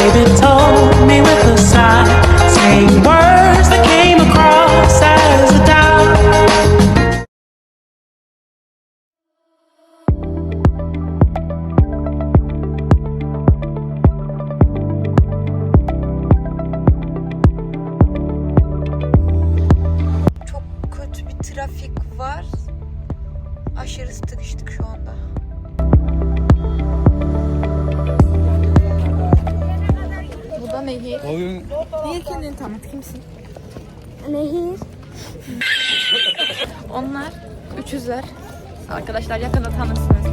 baby told me with a sigh, saying Nehir kendini tanıt. Kimsin? Nehir. Onlar üçüzler. Arkadaşlar yakında tanırsınız.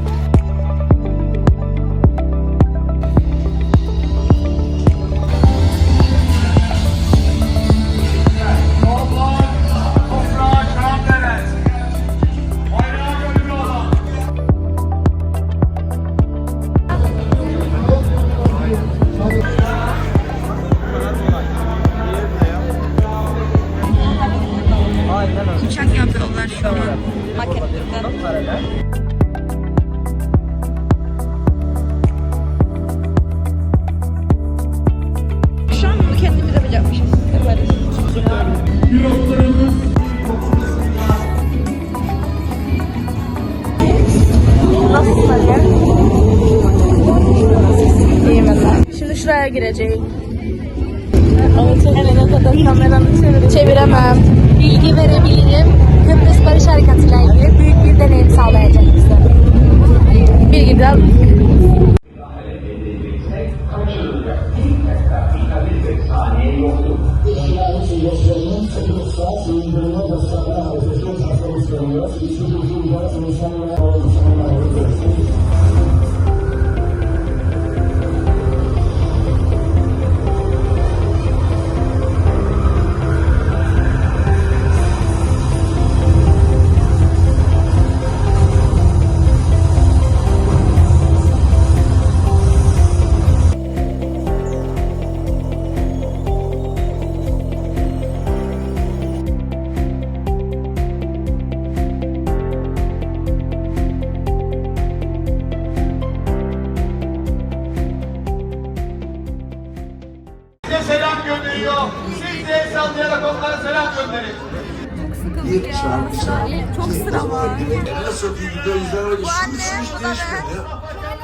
Maketten. Şu an bunu kendimiz yapacakmışız. Yaparız. Şimdi şuraya. Gelene kadar kameranı. Çeviremem. Bilgi verebilirim. Kıbrıs Barış Harekatı'yla ilgili büyük bir deneyim sağlayacak bize. Bilgi biraz Size selam gönderin. çok sıra var. Nasıl bir öyle şu şu hiç değişmedi.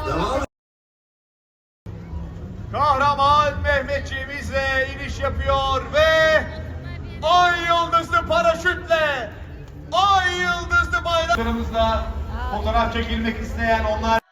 Devam Kahraman Mehmetçiğimizle iniş yapıyor ve ay yıldızlı paraşütle ay yıldızlı bayraklarımızla fotoğraf çekilmek isteyen onlar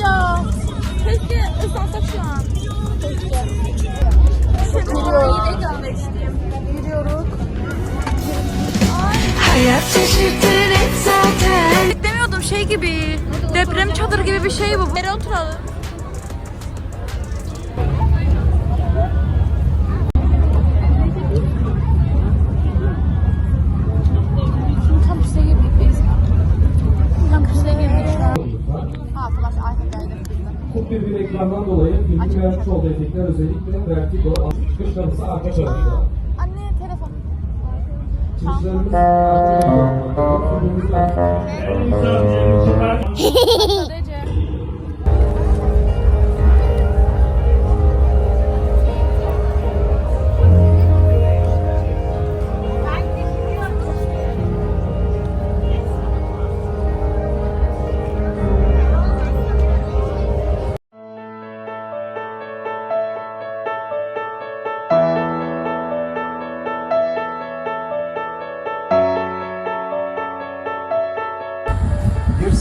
ya. Keşke ıslansak şu an. Keşke. Gidiyoruz. Gidiyoruz. Hayat şaşırtır zaten. Beklemiyordum şey gibi. Deprem çadırı gibi bir şey bu. Nereye oturalım? 안내 텔레폰. 아, 그...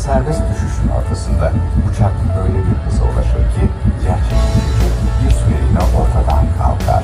serbest düşüşün ortasında uçak öyle bir hıza ulaşır ki gerçek vücut bir süreliğine ortadan kalkar.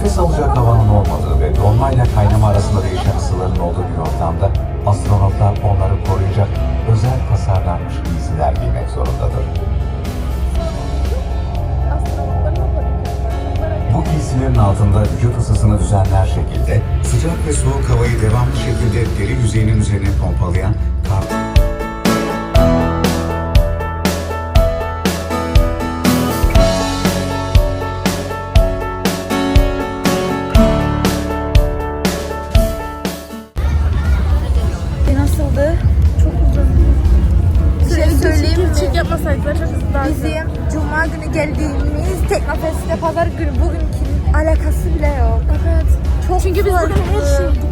Nefes alacak havanın olmadığı ve donmayla kaynama arasında değişen ısıların olduğu bir ortamda astronotlar onları koruyacak özel tasarlanmış giysiler giymek zorundadır. Bu giysilerin altında vücut ısısını düzenler şekilde sıcak ve soğuk havayı devamlı şekilde deri yüzeyinin üzerine pompalayan kar... Yapmasaydılar çok hızlı. Bizim cuma günü geldiğimiz Teknofest'te pazar günü bugünkünün alakası bile yok. Evet. Çok Çünkü biz bugün her şey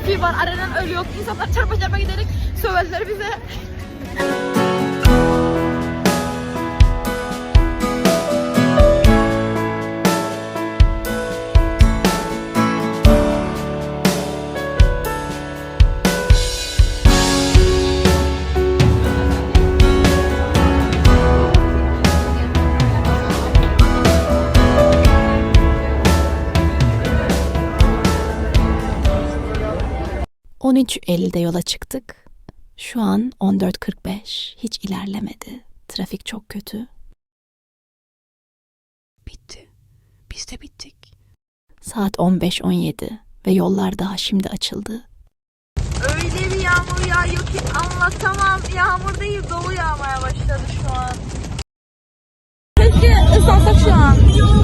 trafiği var. Aranan ölü yok. İnsanlar çarpa çarpa giderek söverler bize. ...13.50'de yola çıktık. Şu an 14.45. Hiç ilerlemedi. Trafik çok kötü. Bitti. Biz de bittik. Saat 15.17 ve yollar daha şimdi açıldı. Öyle bir yağmur yağıyor ki anlatamam. Yağmur değil dolu yağmaya başladı şu an. Keşke ıslansak şu an.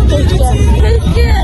Keşke. Keşke.